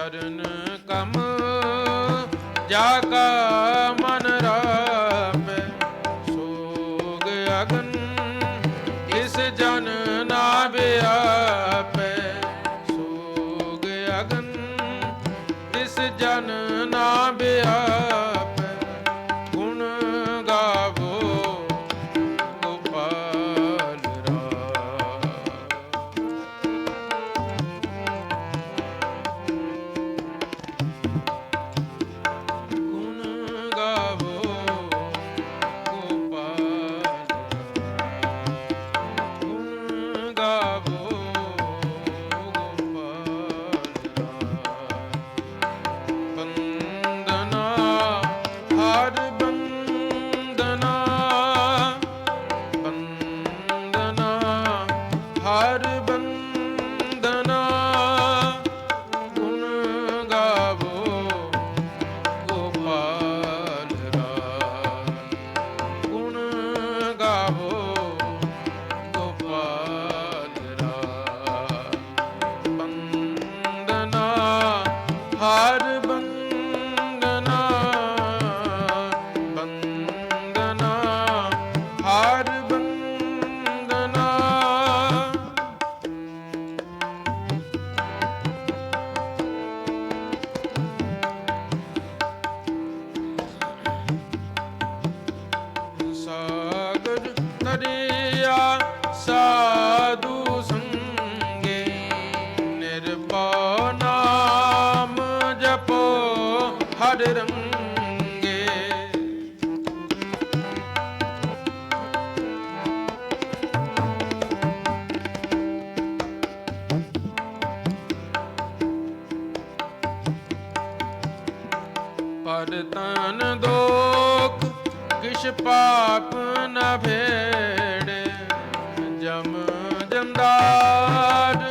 ਚਰਨ ਕਮ, ਜਾ ਕਾ ਮਨ ਰਾਪੈ ਸੋਗ ਅਗਨ, ਇਸ ਜਨ ਨਾ ਵਿਆਪੈ। ਸੋਗ ਅਗਨ, ਇਸ ਜਨ ਨਾ ਵਿਆਪੈ। hard ਗੁਰ ਰੰਗੇ ਪਰ ਤਨ ਦੋਖ ਪਾਪ ਨਾ ਜਮ ਜਮਦਾਰ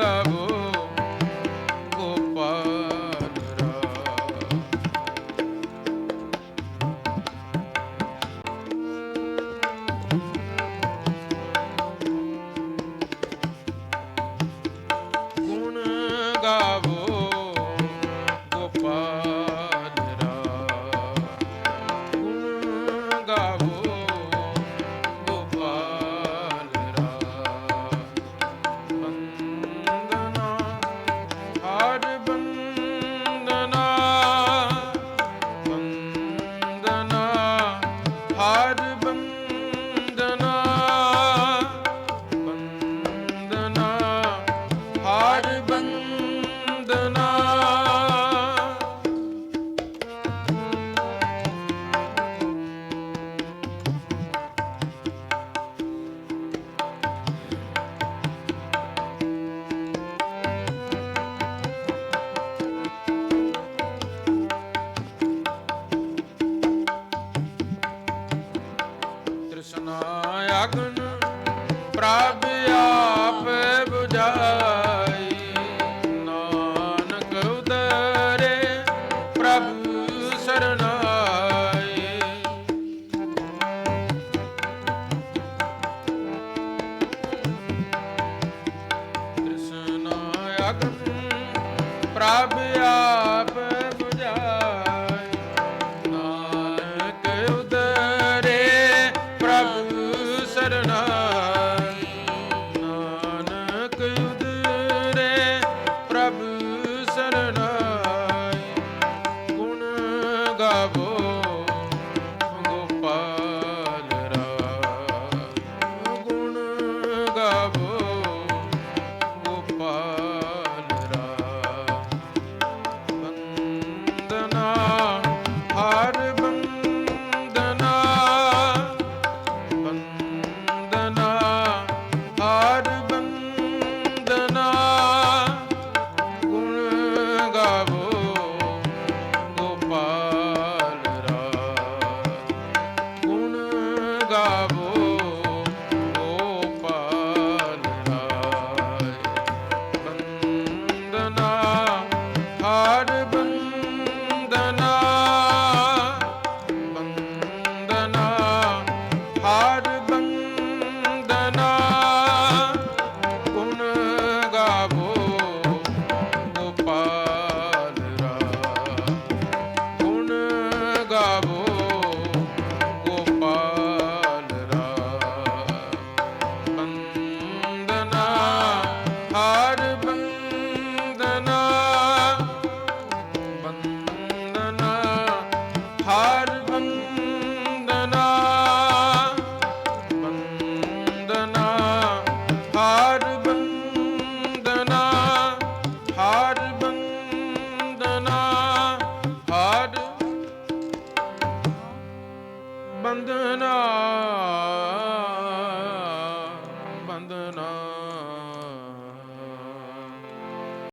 লাগাবো सर्वं ਭਗਤ ਪ੍ਰਭ ਆ